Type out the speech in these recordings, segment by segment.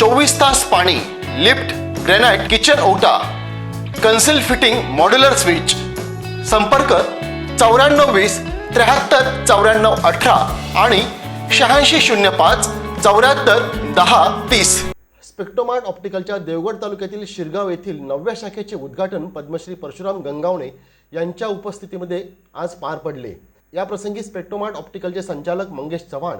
चोवीस तास पाणी लिफ्ट ग्रेनाइट किचन ओटा कन्सिल फिटिंग मॉड्युलर स्विच. संपर्क चौऱ्याण्णव वीस त्र्याहत्तर चौऱ्याण्णव अठरा आणि शहाऐंशी शून्य पाच चौऱ्याहत्तर दहा तीस. स्पेक्टोमार्ट ऑप्टिकलच्या देवगड तालुक्यातील शिरगाव येथील नवव्या शाखेचे उद्घाटन पद्मश्री परशुराम गंगावणे यांच्या उपस्थितीमध्ये आज पार पडले. या प्रसंगी स्पेक्टोमार्ट ऑप्टिकलचे संचालक मंगेश चव्हाण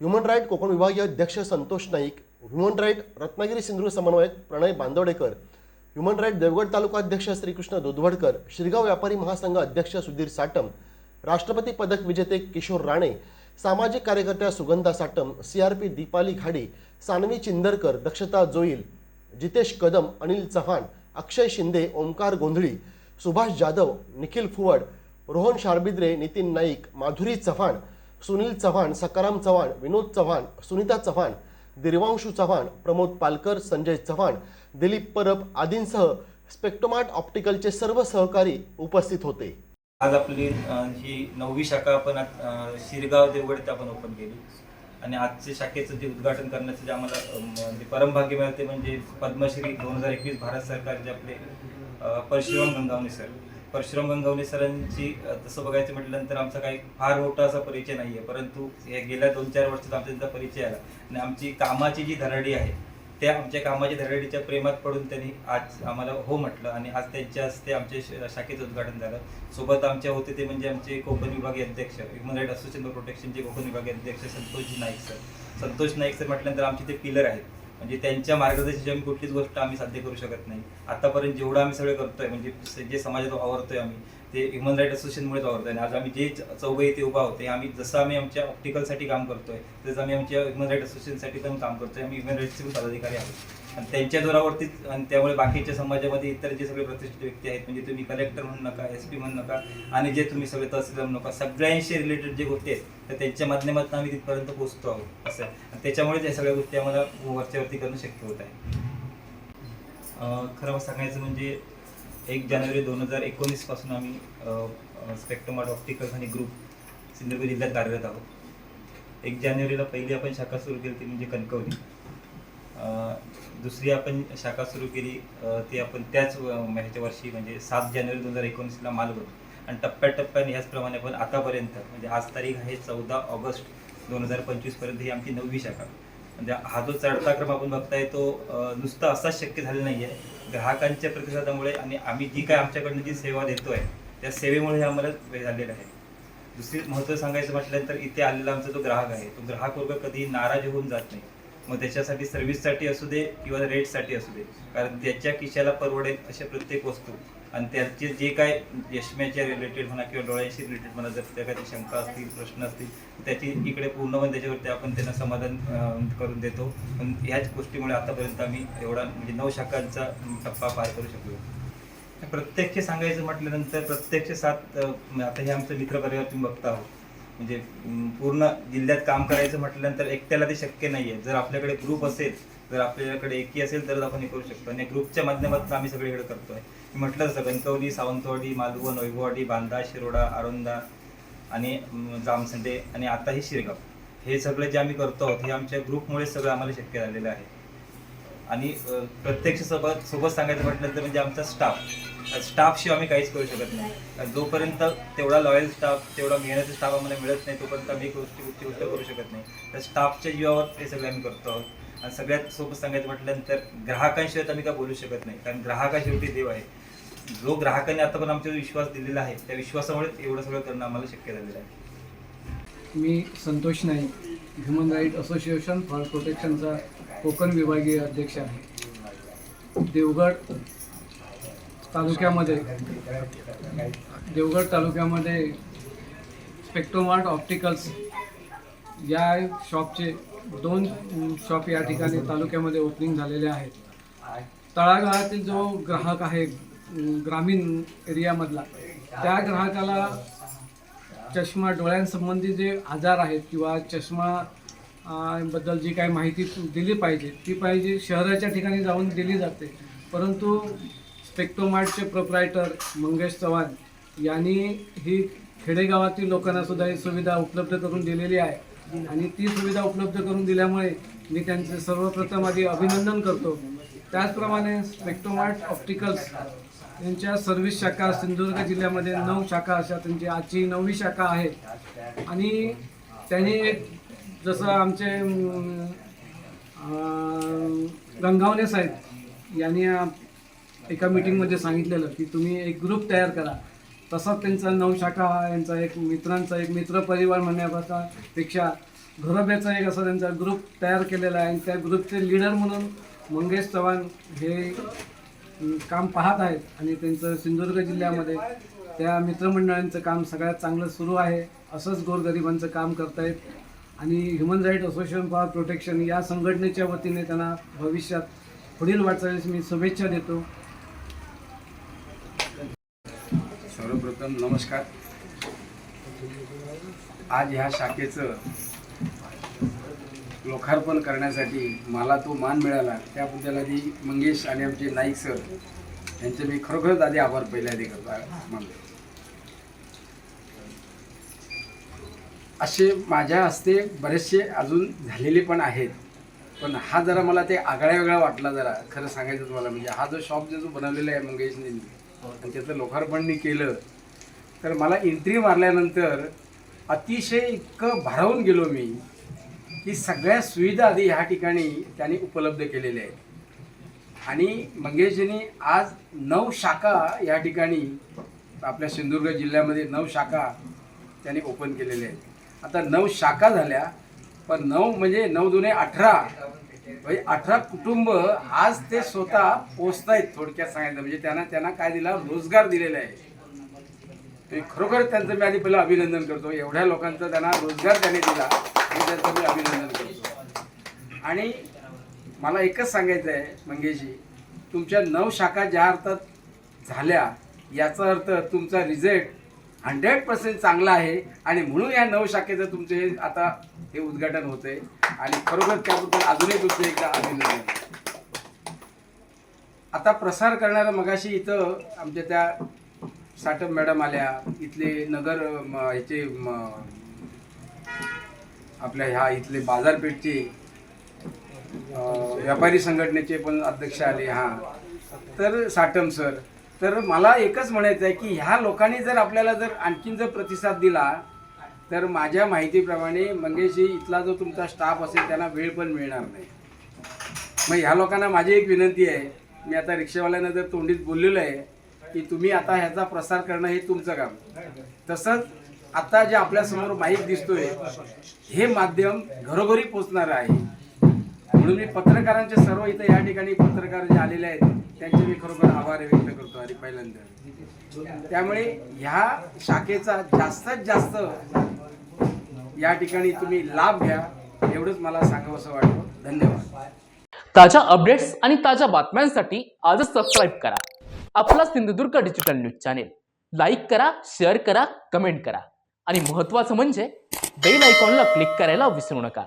ह्युमन राईट कोकण विभागीय अध्यक्ष संतोष नाईक ह्युमन राईट रत्नागिरी सिंधुदुर्ग समन्वयक प्रणय बांदवडेकर ह्युमन राईट देवगड तालुका अध्यक्ष श्रीकृष्ण दुधवडकर शिरगाव व्यापारी महासंघ अध्यक्ष सुधीर साटम राष्ट्रपती पदक विजेते किशोर राणे सामाजिक कार्यकर्त्या Sugandha Satam C R P Deepali Ghadi Sanvi Chindarkar Dakshata Joil Jitesh Kadam Anil Chavan अक्षय शिंदे ओंकार गोंधळी सुभाष जाधव निखिल फुवड रोहन शारबिद्रे नितीन नाईक माधुरी चव्हाण सुनील चव्हाण सकाराम चव्हाण विनोद चव्हाण सुनीता चव्हाण दिर्वांशू चव्हाण प्रमोद पालकर संजय चव्हाण दिलीप परब आदींसह स्पेक्टोमार्ट ऑप्टिकलचे सर्व सहकारी उपस्थित होते. आज आपली ही नववी शाखा आपण शिरगाव देवगड इथे आपण ओपन केली. आणि आजच्या शाखेचं जे उद्घाटन करण्याचं जे आम्हाला म्हणजे परमभाग्य मिळते म्हणजे पद्मश्री दोन हजार एकवीस भारत सरकारचे आपले परशुराम गंगावणे सर परशुराम गंगावणे सरांची तसं बघायचं म्हटल्यानंतर आमचा काही फार मोठा असा परिचय नाही आहे. परंतु हे गेल्या दोन चार वर्षात आमचा त्यांचा परिचय आला. आणि आमची कामाची जी धराडी आहे त्या आमच्या कामाच्या धराडीच्या प्रेमात पडून त्यांनी आज आम्हाला हो म्हटलं आणि आज त्यांच्या हस्ते आमच्या शाखेचं उद्घाटन झालं. सोबत आमच्या होते ते म्हणजे आमचे कोकण विभागीय अध्यक्ष ह्युमन राईट असोसिएशन फॉर प्रोटेक्शनचे कोकण विभागीय अध्यक्ष संतोषजी नाईक सर. संतोष नाईक सर म्हटल्यानंतर आमचे ते पिलर आहेत. म्हणजे त्यांच्या मार्गदर्शनाची आम्ही कुठलीच गोष्ट आम्ही साध्य करू शकत नाही. आतापर्यंत जेवढं आम्ही सगळं करतोय म्हणजे जे समाजात वावरतोय आम्ही ते ह्युमन राईट असोसिएशनमुळेच वावरतोय. आणि आज आम्ही जे चौघे इथे उभा होते आम्ही जसं आम्ही आमच्या ऑप्टिकलसाठी काम करतोय तसं आम्ही आमच्या ह्युमन राईट असोसिएशनसाठी पण काम करतोय. आम्ही ह्युमन राईटचे पण पदाधिकारी आहोत. आणि त्यांच्या जोरावरती आणि त्यामुळे बाकीच्या समाजामध्ये इतर जे सगळे प्रतिष्ठित व्यक्ती आहेत म्हणजे तुम्ही कलेक्टर म्हणू नका एस पी म्हणू नका आणि जे तुम्ही सगळे तहसीलदार म्हणू नका सगळ्यांशी रिलेटेड जे गोष्टी आहेत तर त्यांच्या माध्यमातून आम्ही तिथपर्यंत पोहोचतो आहोत असं आणि त्याच्यामुळेच या सगळ्या गोष्टी आम्हाला वरच्यावरती करणं शक्य होत आहे. खरं सांगायचं म्हणजे एक जानेवारी दोन हजार एकोणीसपासून आम्ही स्पेक्ट्रोमार्ट ऑप्टिकल्स आणि ग्रुप सिंधुदुर्ग जिल्ह्यात कार्यरत आहोत. एक जानेवारीला पहिली आपण शाखा सुरू केली ती म्हणजे कणकवली. दुसरी आपण शाखा सुरू केली. ती आपण त्याच ह्याच्या वर्षी म्हणजे सात जानेवारी दोन हजार एकोणीसला मालवण आणि टप्प्याटप्प्याने ह्याचप्रमाणे आपण आतापर्यंत म्हणजे आज तारीख आहे चौदा ऑगस्ट दोन हजार पंचवीसपर्यंत ही आमची नववी शाखा. म्हणजे हा जो चढता क्रम आपण बघताय तो नुसता असाच शक्य झालेला नाही आहे ग्राहकांच्या प्रतिसादामुळे आणि आम्ही जी काय आमच्याकडनं जी सेवा देतोय त्या सेवेमुळे हे आम्हाला वेळ झालेलं आहे. दुसरी महत्त्व सांगायचं म्हटलं तर इथे आलेला आमचा जो ग्राहक आहे तो ग्राहक वर्ग कधी नाराज होऊन जात नाही. मग त्याच्यासाठी सर्व्हिससाठी असू दे किंवा रेटसाठी असू दे. कारण त्याच्या खिशाला परवडेल अशा प्रत्येक वस्तू. आणि त्याचे जे काय यशम्याच्या रिलेटेड म्हणा किंवा डोळ्यांशी रिलेटेड म्हणा जर त्या काही शंका असतील प्रश्न असतील त्याची इकडे पूर्णपणे म्हणजे त्याच्यावरती आपण त्यांना समाधान करून देतो. पण ह्याच गोष्टीमुळे आतापर्यंत आम्ही एवढा म्हणजे नऊ शाखांचा टप्पा पार करू शकलो. प्रत्यक्ष सांगायचं म्हटल्यानंतर प्रत्यक्ष सात आता हे आमचं मित्र परिवार तुम्ही बघता आहोत. म्हणजे पूर्ण जिल्ह्यात काम करायचं म्हटल्यानंतर एकट्याला ते शक्य नाही आहे जर आपल्याकडे ग्रुप असेल जर आपल्याकडे एकी असेल तरच आपण हे करू शकतो. आणि ग्रुपच्या माध्यमातून आम्ही सगळीकडे करतोय. मी म्हटलं तसं कणकवली सावंतवाडी मालवण वैभववाडी बांदा शिरोडा आरोंदा आणि जामसंडे आणि आता हे शिरगाव. हे सगळं जे आम्ही करतो आहोत हे आमच्या ग्रुपमुळे सगळं आम्हाला शक्य झालेलं आहे. आणि प्रत्यक्ष सोबत सोबत सांगायचं म्हटलं तर म्हणजे आमचा स्टाफ. स्टाफशिवाय आम्ही काहीच करू शकत नाही. जोपर्यंत तेवढा लॉयल स्टाफ तेवढा मेहनती स्टाफ आम्हाला मिळत नाही तोपर्यंत आम्ही गोष्टी गोष्टी गोष्ट करू शकत नाही. तर स्टाफच्या जीवावर हे सगळं आम्ही करतो आहोत. आणि सगळ्यात सोबत सांगायचं म्हटल्यानंतर ग्राहकांशिवाय तर आम्ही काय बोलू शकत नाही कारण ग्राहका शेवटी देव आहे. जो ग्राहकांनी आता पण आमच्यावर विश्वास दिलेला आहे त्या विश्वासामुळेच एवढं सगळं करणं आम्हाला शक्य झालेलं आहे. मी Santosh Naik human right association for प्रोटेक्शनचा Konkan विभागीय अध्यक्ष आहे. देवगड तालुक्यामध्ये देवगड तालुक्यामध्ये स्पेक्ट्रोमार्ट ऑप्टिकल्स या शॉपचे दोन शॉप या ठिकाणी तालुक्यामध्ये ओपनिंग झालेले आहेत. तळागाळातील जो ग्राहक आहे ग्रामीण एरियामधला त्या ग्राहकाला चष्मा डोळ्यांसंबंधी जे आजार आहेत किंवा चष्मा बद्दल जी काही माहिती दिली पाहिजे ती पाहिजे शहराच्या ठिकाणी जाऊन दिली जाते. परंतु स्पेक्टोमार्टचे प्रोप्रायटर मंगेश चव्हाण यांनी ही खेडेगावातील लोकांना सुद्धा ही सुविधा उपलब्ध करून दिलेली आहे. आणि ती सुविधा उपलब्ध करून दिल्यामुळे मी त्यांचे सर्वप्रथम आधी अभिनंदन करतो. त्याचप्रमाणे स्पेक्टोमार्ट ऑप्टिकल्स त्यांच्या सर्व्हिस शाखा सिंधुदुर्ग जिल्ह्यामध्ये नऊ शाखा अशा त्यांची आजची नववी शाखा आहे. आणि त्यांनी एक जसं आमचे अं, साहेब यांनी एका मीटिंगमध्ये सांगितलेलं की तुम्ही एक ग्रुप तयार करा. तसाच त्यांचा नवशाखा हा यांचा एक मित्रांचा एक मित्र परिवार म्हणण्यापेक्षा पेक्षा घरोब्याचा एक असा त्यांचा ग्रुप तयार केलेला आहे. आणि त्या ग्रुपचे लीडर म्हणून मंगेश चव्हाण हे काम पाहत आहेत. आणि त्यांचं सिंधुदुर्ग जिल्ह्यामध्ये त्या मित्रमंडळांचं काम सगळ्यात चांगलं सुरू आहे. असंच गोरगरिबांचं काम करतायत. आणि human right association for protection या संघटनेच्या वतीने त्यांना भविष्यात पुढील वाटचालीस मी शुभेच्छा देतो. सर्वप्रथम नमस्कार. आज ह्या शाखेचं लोकार्पण करण्यासाठी मला तो मान मिळाला. त्याबद्दल आधी मंगेश आणि आमचे नाईक सर यांचे मी खरोखरच आधी आभार पहिले आधी करता मानतो. असे माझ्या हस्ते बरेचसे अजून झालेले पण आहेत. पण हा जरा मला ते आगळ्या वेगळा वाटला जरा. खरं सांगायचं तुम्हाला म्हणजे हा जो शॉप जो बनवलेला आहे मंगेशने आणि त्याचं लोकार्पणनी केलं तर मला एंट्री मारल्यानंतर अतिशय इतकं भारावून गेलो मी की सगळ्या सुविधा आधी ह्या ठिकाणी त्यांनी उपलब्ध केलेल्या आहेत. आणि मंगेशजींनी आज नऊ शाखा या ठिकाणी आपल्या सिंधुदुर्ग जिल्ह्यामध्ये नऊ शाखा त्यांनी ओपन केलेल्या आहेत. आता नऊ शाखा झाल्या पण नऊ म्हणजे नऊ दुने अठरा. म्हणजे अठरा कुटुंब आज ते स्वतः पोचतायत थोडक्यात सांगायचं म्हणजे त्यांना त्यांना काय दिला? रोजगार दिलेला आहे. ते खरोखर त्यांचं मी आधी पहिलं अभिनंदन करतो. एवढ्या लोकांचा त्यांना रोजगार त्यांनी दिला हे त्यांचं मी अभिनंदन करतो. आणि मला एकच सांगायचं आहे मंगेशजी तुमच्या नऊ शाखा ज्या अर्थात झाल्या याचा अर्थ तुमचा रिझल्ट हंड्रेड पर्सेंट चांगला आहे. आणि म्हणून या नऊ शाखेचं तुमचे आता हे उद्घाटन होतंय. आणि खरोखर त्याबद्दल अजूनही तुमचं एकदा अभिनंदन. आता प्रसार करणारं मगाशी इथं आमच्या त्या साटप मॅडम आल्या. इथले नगर ह्याचे आपल्या ह्या इथले बाजारपेठचे व्यापारी संघटनेचे पण अध्यक्ष आले. हां. तर साटम सर तर मला एकच म्हणायचं आहे की ह्या लोकांनी जर आपल्याला जर आणखीन जर प्रतिसाद दिला तर माझ्या माहितीप्रमाणे मंगेशजी इथला जो तुमचा स्टाफ असेल त्यांना वेळ पण मिळणार नाही. मग ह्या लोकांना माझी एक विनंती आहे मी आता रिक्षावाल्यांना जर तोंडीत बोललेलो आहे की तुम्ही आता ह्याचा प्रसार करणं हे तुमचं काम. तसंच आता जे आपल्यासमोर माहीत दिसतोय हे माध्यम घरोघरी पोचणारं आहे. म्हणून मी पत्रकारांचे सर्व इथं या ठिकाणी पत्रकार जे आलेले आहेत त्यांचे मी खरोखर आभार व्यक्त करतो आणि पहिल्यांदा. त्यामुळे ह्या शाखेचा जास्तीत जास्त या ठिकाणी तुम्ही लाभ घ्या एवढंच मला सांगावं असं वाटतं. धन्यवाद. ताज्या अपडेट्स आणि ताज्या बातम्यांसाठी आजच सबस्क्राईब करा. आपला Sindhudurg digital news channel like करा शेअर करा कमेंट करा. आणि महत्त्वाचं म्हणजे बेल आयकॉनला क्लिक करायला विसरू नका.